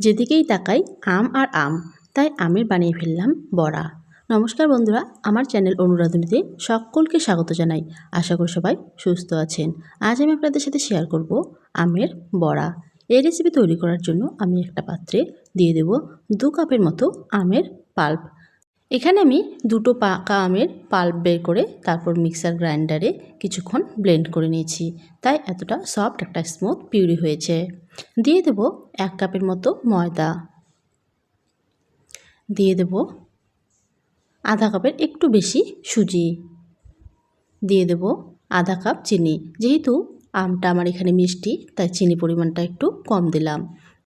যেদিকেই তাকাই, আম আর আম। তাই আমের বানিয়ে ফেললাম বড়া। নমস্কার বন্ধুরা, আমার চ্যানেল অনুরাধনীতে সকলকে স্বাগত জানাই। আশা করি সবাই সুস্থ আছেন। আজ আমি আপনাদের সাথে শেয়ার করব আমের বড়া। এই রেসিপি তৈরি করার জন্য আমি একটা পাত্রে দিয়ে দেব দু কাপের মতো আমের পাল্প এখানে আমি দুটো পাকা আমের পাল্প বের করে তারপর মিক্সার গ্রাইন্ডারে কিছুক্ষণ ব্লেন্ড করে নিয়েছি। তাই এতটা সফট একটা স্মুথ পিউরি হয়েছে। দিয়ে দেব এক কাপের মতো ময়দা। দিয়ে দেব আধা কাপের একটু বেশি সুজি। দিয়ে দেব আধা কাপ চিনি। যেহেতু আমটা আমার এখানে মিষ্টি, তাই চিনি পরিমাণটা একটু কম দিলাম।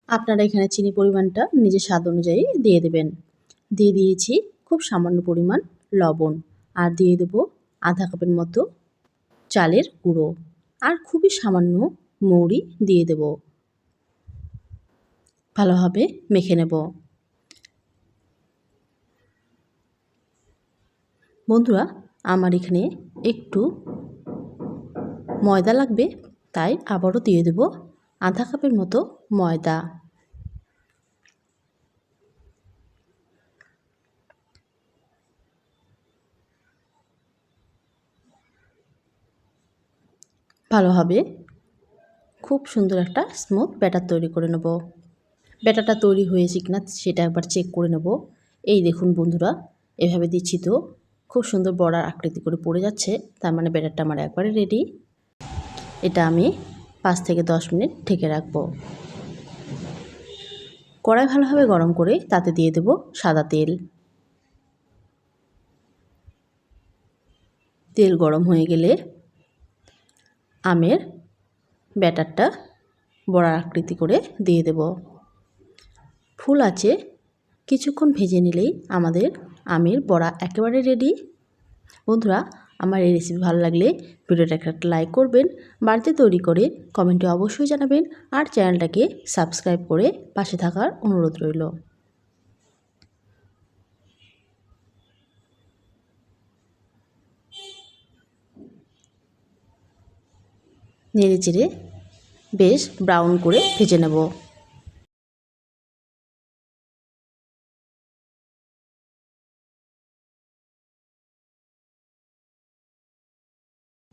আপনারা এখানে চিনি পরিমাণটা নিজের স্বাদ অনুযায়ী দিয়ে দেবেন। দিয়ে দিয়েছি খুব সামান্য পরিমাণ লবণ আর দিয়ে দেব আধা কাপের মতো চালের গুঁড়ো। আর খুবই সামান্য মৌরি দিয়ে দেব। ভালোভাবে মেখে নেব। বন্ধুরা, আমার এখানে একটু ময়দা লাগবে, তাই আবারও দিয়ে দেব আধা কাপের মতো ময়দা। ভালোভাবে খুব সুন্দর একটা স্মুথ ব্যাটার তৈরি করে নেব। ব্যাটারটা তৈরি হয়েছে কিনা সেটা একবার চেক করে নেব। এই দেখুন বন্ধুরা, এভাবে দিচ্ছি তো। খুব সুন্দর বড়ার আকৃতি করে পড়ে যাচ্ছে, তার মানে ব্যাটারটা আমার একবারে রেডি এটা আমি পাঁচ থেকে দশ মিনিট ঢেকে রাখব। কড়াই ভালোভাবে গরম করে তাতে দিয়ে দেব সাদা তেল। তেল গরম হয়ে গেলে আমের ব্যাটারটা বড়ার আকৃতি করে দিয়ে দেব। ফুল আছে, কিছুক্ষণ ভেজে নিলেই আমাদের আমের বড়া একেবারে রেডি বন্ধুরা, আমার এই রেসিপি ভালো লাগলে ভিডিওটা একটা লাইক করবেন, বাড়িতে তৈরি করে কমেন্টে অবশ্যই জানাবেন, আর চ্যানেলটাকে সাবস্ক্রাইব করে পাশে থাকার অনুরোধ রইল। নেড়ে চেড়ে বেশ ব্রাউন করে ভেজে নেব।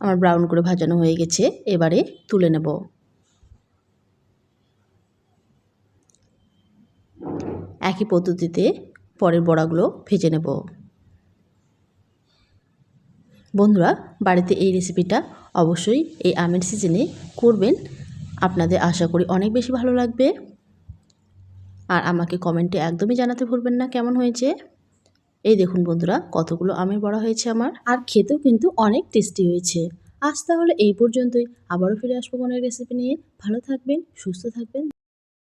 আমার ব্রাউন করে ভাজানো হয়ে গেছে, এবারে তুলে নেব। একই পদ্ধতিতে পরের বড়াগুলো ভেজে নেব। বন্ধুরা, বাড়িতে এই রেসিপিটা অবশ্যই এই আমের সিজনে করবেন। আপনাদের আশা করি অনেক বেশি ভালো লাগবে। আর আমাকে কমেন্টে একদমই জানাতে ভুলবেন না কেমন হয়েছে। এই দেখুন বন্ধুরা, কতগুলো আমের বড়া হয়েছে আমার। আর খেতেও কিন্তু অনেক টেস্টি হয়েছে। আজ তাহলে এই পর্যন্তই। আবারও ফিরে আসব কোনো রেসিপি নিয়ে। ভালো থাকবেন, সুস্থ থাকবেন।